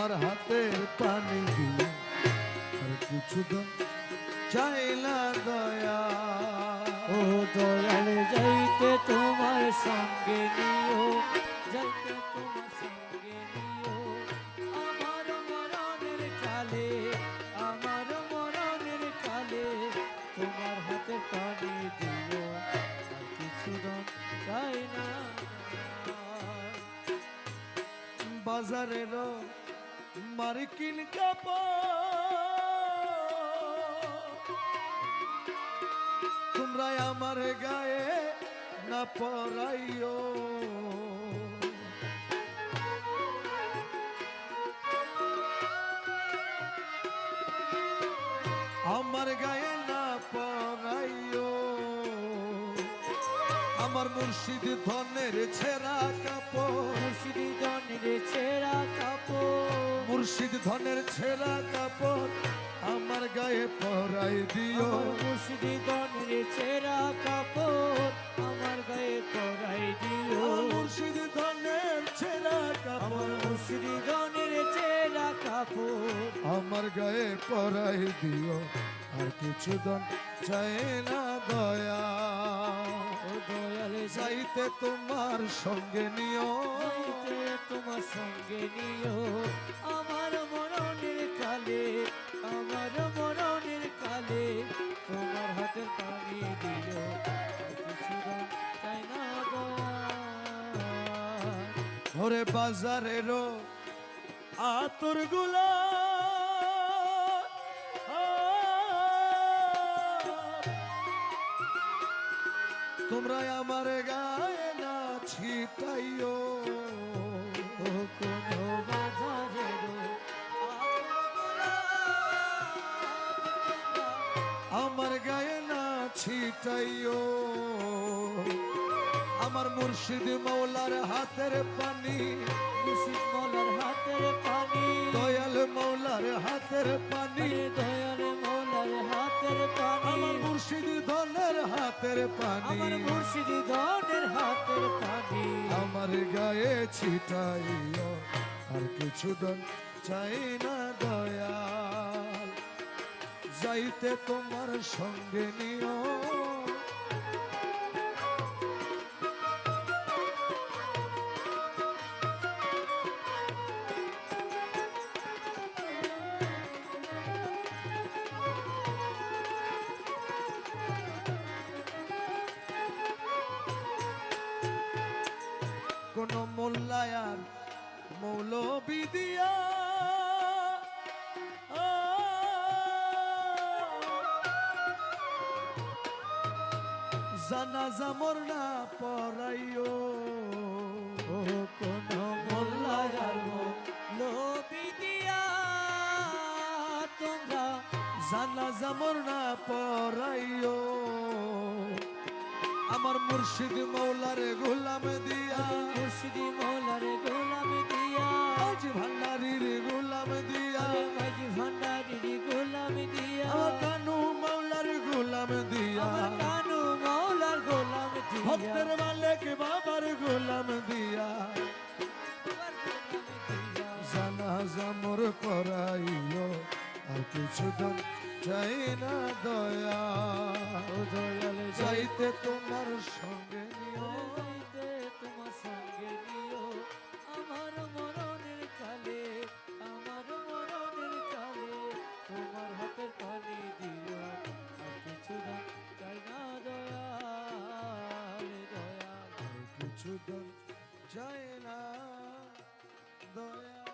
আমার হাতের পানি আর কিছু দাম চাইলা দয়া। ও দয়াল যাইতে তোমার সঙ্গে নিও যাইতে তোমার সঙ্গে নিও। আমার কালে আমার মরণের কালে তোমার হাতে পানি দিও কিছু দাম চাই না বাজারেরও মার্কিন কাপড় তোমরা আমার গায়ে না পরাইও। আমার গায়ে না পরাইও। আমার মুর্শিদ ধনের ছেঁড়া কাপড়। মুর্শিদি ধনের ছেঁড়া কাপড় আমার গায়ে পরাই দিও। মুর্শিদি জনের ছেঁড়া কাপড় আমার গায়ে পরাই দিও। মুর্শিদ ধনের ছেঁড়া কাপড়। মুর্শিদি জনের ছেঁড়া কাপড় আমার গায়ে পরাই দিও। আর কিছু দন চাই না দয়া। দয়াল তোমার সঙ্গে নিও। যাইতে তোমার সঙ্গে নিও। আমার মরণের কালে আমার মরণের কালে তোমার হাতের পানি দিও। ওরে বাজারেরও আতরগুলা তোমরা আমার গায়ে না ছিটাইও। কোনো আমার গায়ে না ছিটাইও। আমার মুর্শিদ মৌলার হাতের পানি। মুর্শিদ মলার হাতের পানি। দয়াল মৌলার হাতের পানি। ধনের হাতের পানি। আমার মুর্শিদি ধনের হাতের পানি। আমার গায়ে ছিটাইও আর কিছু দন চাই না দয়াল। যাইতে তোমার সঙ্গে নিও কোন মোল্লায়ার মৌলবি দিয়া। জানাজা মোর না পড়াইও কোন মোল্লার লোবি দিয়া, তোমরা জানাজা মোর মুর্শিদ মৌলার গোলাম দিয়া। মুর্শিদি মৌলার গোলাম দিয়া। আজ ভান্ডারির গোলাম দিয়া। মাঝি ভান্ডারির গোলাম দিয়া। কানু মৌলার গোলাম দিয়া। কানু মৌলার গোলাম দিয়া। ভক্তের মালিক বাবার গোলাম দিয়া। জানাজা মোর পড়াইও আর কিছু দন চাই না দয়া দয়াল চাইতে তোমার সঙ্গে নিও। যাইতে তোমার সঙ্গে নিও। আমার মরণের কালে আমার মরণের কালে তোমার হাতের পানি দিও। আর কিছু না চাই না দয়াল দয়াল। কিছু দন চাই না দয়া